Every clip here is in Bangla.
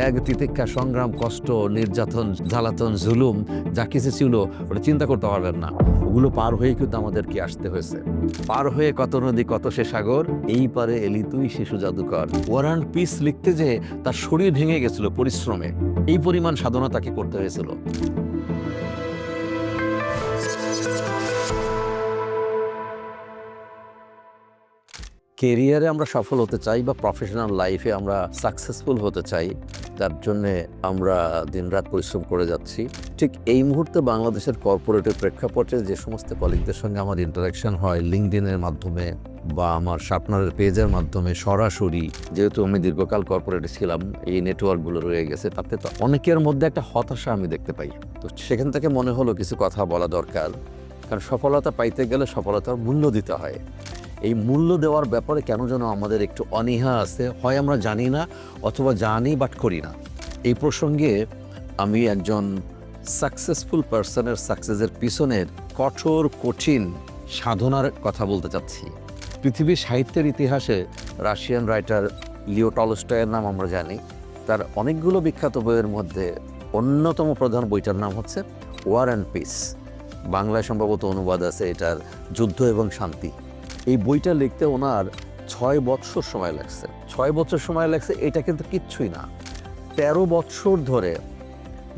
ত্যাগ তিতিক্ষা, সংগ্রাম, কষ্ট, নির্যাতন, জ্বালাতন, জুলুম, যা কিছু ছিল, ওটা চিন্তা করতে পারবেন না। ওগুলো পার হয়ে কিন্তু আমাদেরকে আসতে হয়েছে। পার হয়ে কত নদী, কত সে সাগর, এই পারে এলি তুই, শিশু জাদুকর। ওয়ার অ্যান্ড পিস লিখতে যে তার শরীর ভেঙে গেছিল পরিশ্রমে, এই পরিমাণ সাধনা তাকে করতে হয়েছিল। কেরিয়ারে আমরা সফল হতে চাই বা প্রফেশনাল লাইফে আমরা সাকসেসফুল হতে চাই তার জন্যে আমরা দিনরাত পরিশ্রম করে যাচ্ছি। ঠিক এই মুহূর্তে বাংলাদেশের কর্পোরেটের প্রেক্ষাপটে যে সমস্ত কলিগদের সঙ্গে আমার ইন্টারাকশন হয় লিঙ্কডিনের মাধ্যমে বা আমার শার্পনারের পেজের মাধ্যমে সরাসরি, যেহেতু আমি দীর্ঘকাল কর্পোরেটে ছিলাম, এই নেটওয়ার্কগুলো রয়ে গেছে, তাতে তো অনেকের মধ্যে একটা হতাশা আমি দেখতে পাই। তো সেখান থেকে মনে হলো কিছু কথা বলা দরকার, কারণ সফলতা পাইতে গেলে সফলতার মূল্য দিতে হয়। এই মূল্য দেওয়ার ব্যাপারে কেন যেন আমাদের একটু অনীহা আছে? হয় আমরা জানি না অথবা জানি বাট করি না। এই প্রসঙ্গে আমি একজন সাকসেসফুল পার্সনের সাকসেসের পিছনের কঠোর, কঠিন সাধনার কথা বলতে চাচ্ছি। পৃথিবীর সাহিত্যের ইতিহাসে রাশিয়ান রাইটার লিও টলস্টয়ের নাম আমরা জানি। তার অনেকগুলো বিখ্যাত বইয়ের মধ্যে অন্যতম প্রধান বইটার নাম হচ্ছে ওয়ার অ্যান্ড পিস বাংলায় সম্ভবত অনুবাদ আছে এটার যুদ্ধ এবং শান্তি। বইটা লিখতে ওনার ছয় বৎসর সময় লাগছে। ছয় বছর সময় লাগছে, এটা কিন্তু কিচ্ছুই না। তেরো বৎসর ধরে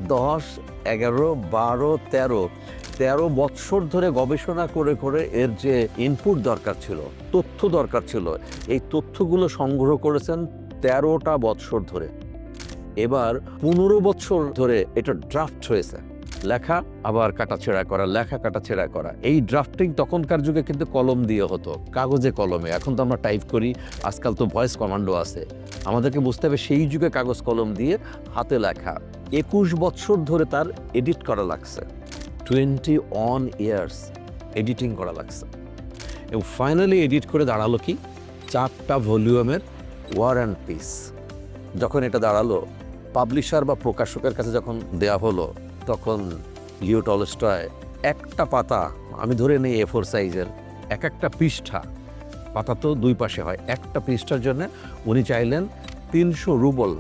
দশ, এগারো, বারো, তেরো তেরো বৎসর ধরে গবেষণা করে করে এর যে ইনপুট দরকার ছিল, তথ্য দরকার ছিল, এই তথ্যগুলো সংগ্রহ করেছেন তেরোটা বৎসর ধরে। এবার পনেরো বছর ধরে এটা ড্রাফট হয়েছে। লেখা, আবার কাটাছেড়া করা, লেখা কাটাছেড়া করা। এই ড্রাফটিং তখনকার যুগে কিন্তু কলম দিয়ে হতো, কাগজে কলমে। এখন তো আমরা টাইপ করি, আজকাল তো ভয়েস কমান্ডো আছে। আমাদেরকে বুঝতে হবে সেই যুগে কাগজ কলম দিয়ে হাতে লেখা। একুশ বছর ধরে তার এডিট করা লাগছে। টোয়েন্টি অন ইয়ার্স এডিটিং করা লাগছে। এবং ফাইনালি এডিট করে দাঁড়াল কি? চারটা ভলিউমের ওয়ার অ্যান্ড পিস যখন এটা দাঁড়াল পাবলিশার বা প্রকাশকের কাছে যখন দেয়া হলো তখন লিও টলস্টয় একটা পাতা, আমি ধরে নেই এ ফোর সাইজের এক একটা পৃষ্ঠা, পাতা তো দুই পাশে হয়, একটা পৃষ্ঠার জন্য উনি চাইলেন তিনশো রুবল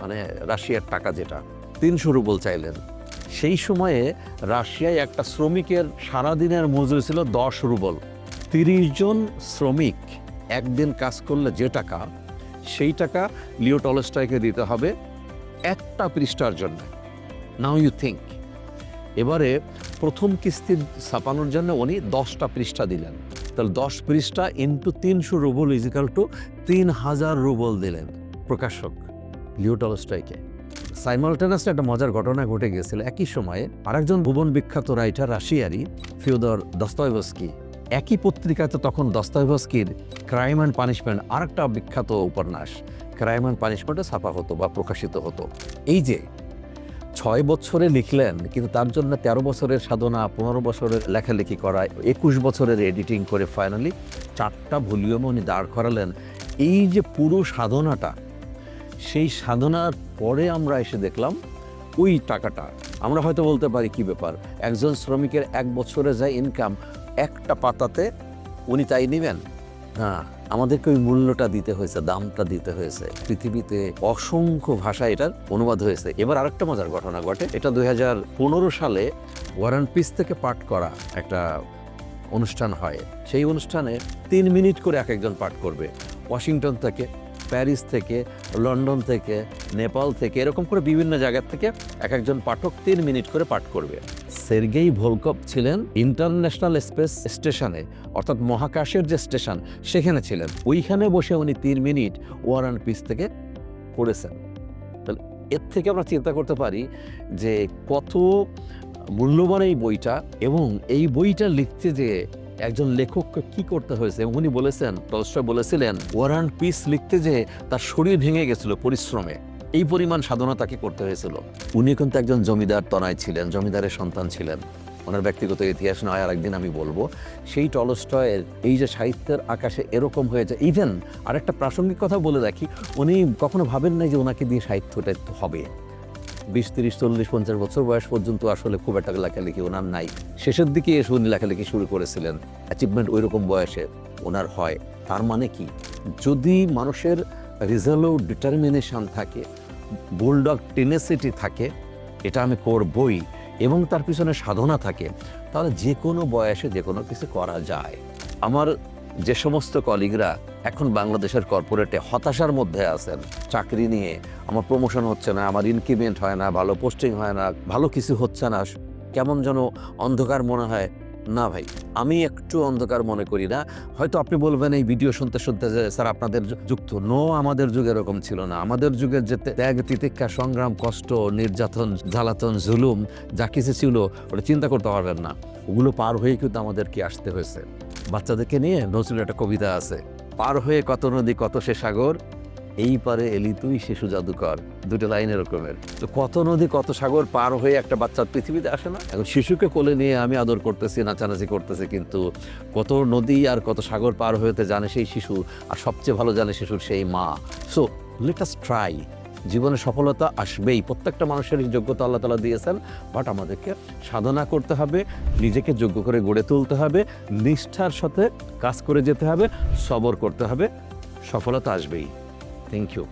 মানে রাশিয়ার টাকা যেটা, তিনশো রুবল চাইলেন। সেই সময়ে রাশিয়ায় একটা শ্রমিকের সারাদিনের মজুরি ছিল দশ রুবল। তিরিশ জন শ্রমিক একদিন কাজ করলে যে টাকা, সেই টাকা লিও টলস্টয়কে দিতে হবে একটা পৃষ্ঠার জন্য। নাও ইউ থিঙ্ক এবারে প্রথম কিস্তি ছাপানোর জন্য উনি দশটা পৃষ্ঠা দিলেন। তাহলে দশ পৃষ্ঠা ইন্টু তিনশো রুবল ইজিক্যাল টু তিন হাজার রুবল দিলেন প্রকাশক লিও টলস্টয়কে। সাইমালটেনাসে একটা মজার ঘটনা ঘটে গিয়েছিল একই সময়ে আরেকজন ভুবন বিখ্যাত রাইটার, রাশিয়ারি, ফিওদর দস্তয়ভস্কি। একই পত্রিকাতে তখন দস্তয়ভস্কির ক্রাইম অ্যান্ড পানিশমেন্ট আরেকটা বিখ্যাত উপন্যাস। ক্রাইম অ্যান্ড পানিশমেন্টে ছাপা হতো বা প্রকাশিত হতো। এই যে ছয় বছরে লিখলেন, কিন্তু তার জন্য তেরো বছরের সাধনা, পনেরো বছরের লেখালেখি করা, একুশ বছরের এডিটিং করে ফাইনালি চারটা ভলিউমে উনি দাঁড় করালেন। এই যে পুরো সাধনাটা, সেই সাধনার পরে আমরা এসে দেখলাম ওই টাকাটা। আমরা হয়তো বলতে পারি কি ব্যাপার, একজন শ্রমিকের এক বছরে যায় ইনকাম একটা পাতাতে উনি তাই নেবেন? না। আমাদেরকে ওই মূল্যটা দিতে হয়েছে, দামটা দিতে হয়েছে। পৃথিবীতে অসংখ্য ভাষা এটার অনুবাদ হয়েছে। এবার আরেকটা মজার ঘটনা ঘটে। এটা দু হাজার পনেরো সালে ওয়ারান পিস থেকে পাঠ করা একটা অনুষ্ঠান হয়। সেই অনুষ্ঠানে তিন মিনিট করে এক একজন পাঠ করবে। ওয়াশিংটন থেকে প্যারিস থেকে, লন্ডন থেকে, নেপাল থেকে, এরকম করে বিভিন্ন জায়গা থেকে এক একজন পাঠক তিন মিনিট করে পাঠ করবে। সের্গেই ভোলকপ ছিলেন ইন্টারন্যাশনাল স্পেস স্টেশনে, অর্থাৎ মহাকাশের যে স্টেশন, সেখানে ছিলেন। ওইখানে বসে উনি তিন মিনিট ওয়ার অ্যান্ড পিস থেকে পড়েছেন। তাহলে এর থেকে আমরা চিন্তা করতে পারি যে কত মূল্যবান এই বইটা এবং এই বইটা লিখতে যে একজন লেখককে কি করতে হয়েছে? উনি বলেছেন টলস্টয় বলেছিলেন, ওয়ার পিস লিখতে যে তার শরীর ভেঙে গেছিল পরিশ্রমে, এই পরিমাণ সাধনা তাকে করতে হয়েছিল। উনি কিন্তু একজন জমিদার তনায় ছিলেন, জমিদারের সন্তান ছিলেন। ওনার ব্যক্তিগত ইতিহাস নয়, আর একদিন আমি বলব, সেই টলস্টয়ের, এই যে সাহিত্যের আকাশে এরকম হয়েছে ইভেন আরেকটা প্রাসঙ্গিক কথা বলে রাখি, উনি কখনো ভাবেন নাই যে ওনাকে দিয়ে সাহিত্যটা হবে। বিশ, তিরিশ, চল্লিশ, পঞ্চাশ বছর বয়স পর্যন্ত আসলে খুব একটা লেখালেখি ওনার নাই। শেষের দিকে এসে উনি লেখালেখি শুরু করেছিলেন। অ্যাচিভমেন্ট ওই রকম বয়সে ওনার হয়। তার মানে কি? যদি মানুষের রিজাল্টও ডিটারমিনেশন থাকে বুলডগ টেনেসিটি থাকে, এটা আমি করবই, এবং তার পিছনে সাধনা থাকে, তাহলে যে কোনো বয়সে যে কোনো কিছু করা যায়। আমার যে সমস্ত কলিগরা এখন বাংলাদেশের কর্পোরেটে হতাশার মধ্যে আছেন। চাকরি নিয়ে আমার প্রমোশন হচ্ছে না, আমার ইনক্রিমেন্ট হয় না, ভালো পোস্টিং হয় না, ভালো কিছু হচ্ছে না। কেমন যেন অন্ধকার মনে হয়। না ভাই, আমি একটু অন্ধকার মনে করি না। হয়তো আপনি বলবেন এই ভিডিও শুনতে শুনতে যে, স্যার, আপনাদের যুক্ত। নো আমাদের যুগে এরকম ছিল না। আমাদের যুগে যে ত্যাগ, তিতিক্ষা, সংগ্রাম, কষ্ট, নির্যাতন, জ্বালাতন, জুলুম, যা কিছু ছিল, ওটা চিন্তা করতে পারবেন না। ওগুলো পার হয়ে কিন্তু আমাদেরকে আসতে হয়েছে? বাচ্চাদেরকে নিয়ে নজরুল একটা কবিতা আছে। পার হয়ে কত নদী, কত সে সাগর, এই পারে এলি তুই শিশু জাদুকর। দুটো লাইন এরকমের তো কত নদী, কত সাগর পার হয়ে একটা বাচ্চার পৃথিবীতে আসে না? এখন শিশুকে কোলে নিয়ে আমি আদর করতেছি, নাচানাচি করতেছি, কিন্তু কত নদী আর কত সাগর পার হয়েতে জানে সেই শিশু, আর সবচেয়ে ভালো জানে শিশুর সেই মা। সো লেট আস ট্রাই জীবনে সফলতা আসবেই। প্রত্যেকটা মানুষেরই যোগ্যতা আল্লাহ তালা দিয়েছেন বাট আমাদেরকে সাধনা করতে হবে, নিজেকে যোগ্য করে গড়ে তুলতে হবে, নিষ্ঠার সাথে কাজ করে যেতে হবে, সবর করতে হবে, সফলতা আসবেই। Thank you